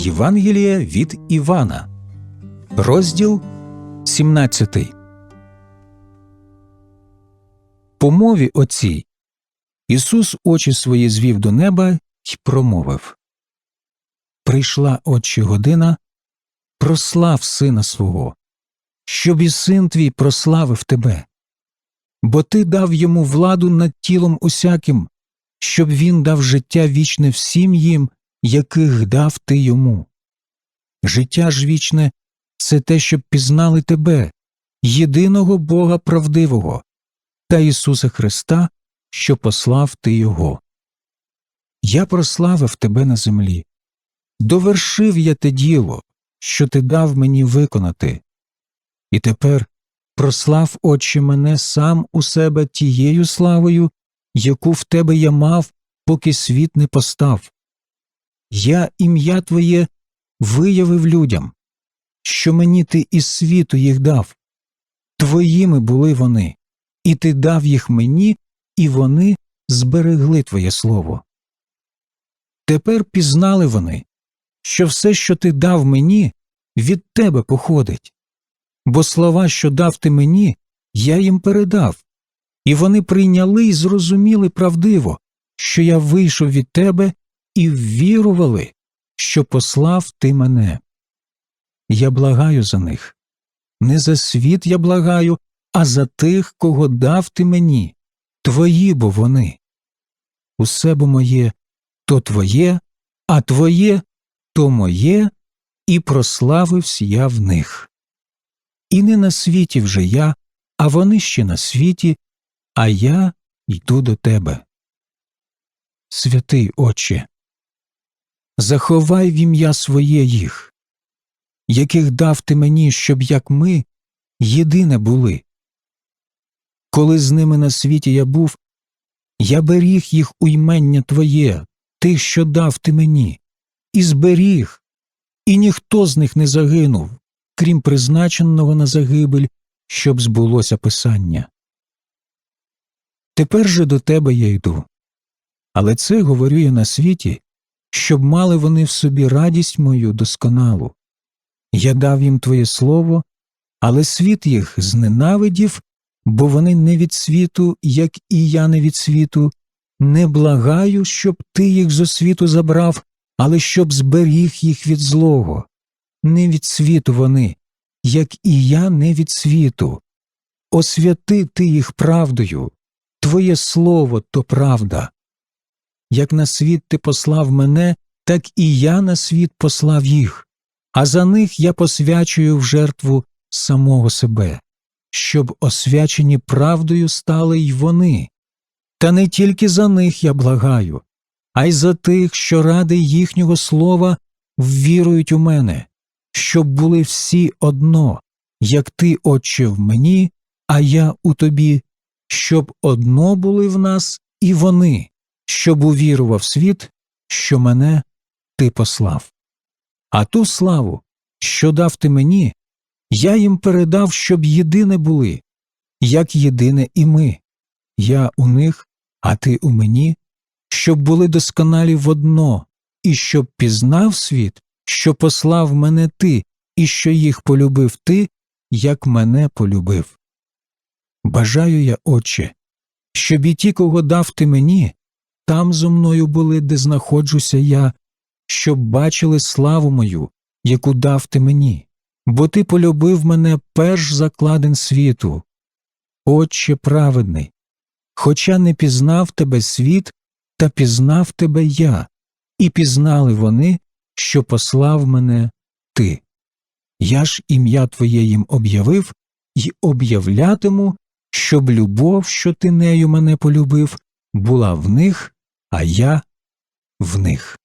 Євангелія від Івана, розділ 17. По мові оцій Ісус очі свої звів до неба й промовив Прийшла отче година, прослав сина свого, щоб і син твій прославив тебе, бо ти дав йому владу над тілом усяким, щоб він дав життя вічне всім їм, яких дав ти йому. Життя ж вічне це те, щоб пізнали тебе, єдиного Бога правдивого, та Ісуса Христа, що послав ти Його. Я прославив тебе на землі, довершив я те діло, що ти дав мені виконати, і тепер прослав Отче мене сам у себе тією славою, яку в тебе я мав, поки світ не постав. Я ім'я Твоє виявив людям, що мені ти із світу їх дав. Твоїми були вони, і ти дав їх мені, і вони зберегли Твоє слово. Тепер пізнали вони, що все, що ти дав мені, від тебе походить, бо слова, що дав ти мені, я їм передав, і вони прийняли і зрозуміли правдиво, що я вийшов від тебе і ввірували, що послав ти мене. Я благаю за них. Не за світ я благаю, а за тих, кого дав ти мені, твої бо вони. Усе бо моє то твоє, а твоє то моє, і прославився я в них. І не на світі вже я, а вони ще на світі, а я йду до тебе. Святий Отче, заховай в ім'я своє їх, яких дав ти мені, щоб як ми єдине були. Коли з ними на світі я був, я беріг їх у ймення Твоє, тих, що дав ти мені, і зберіг, і ніхто з них не загинув, крім призначеного на загибель, щоб збулося Писання. Тепер же до тебе я йду, але це говорю я на світі, щоб мали вони в собі радість мою досконалу. Я дав їм Твоє слово, але світ їх зненавидів, бо вони не від світу, як і я не від світу, не благаю, щоб ти їх зо світу забрав, але щоб зберіг їх від злого. Не від світу вони, як і я не від світу. Освяти ти їх правдою, Твоє слово то правда. Як на світ ти послав мене, так і я на світ послав їх, а за них я посвячую в жертву самого себе, щоб освячені правдою стали й вони. Та не тільки за них я благаю, а й за тих, що ради їхнього слова ввірують у мене, щоб були всі одно, як ти, Отче, в мені, а я у тобі, щоб одно були в нас і вони, щоб увірував світ, що мене ти послав. А ту славу, що дав ти мені, я їм передав, щоб єдине були, як єдине і ми, я у них, а ти у мені, щоб були досконалі в одно, і щоб пізнав світ, що послав мене ти, і що їх полюбив ти, як мене полюбив. Бажаю я, Отче, щоб і ті, кого дав ти мені, там зо мною були, де знаходжуся я, щоб бачили славу мою, яку дав ти мені, бо ти полюбив мене перш закладен світу. Отче праведний, хоча не пізнав тебе світ, та пізнав тебе я, і пізнали вони, що послав мене ти. Я ж ім'я Твоє їм об'явив і об'являтиму, щоб любов, що ти нею мене полюбив, була в них, а я в них.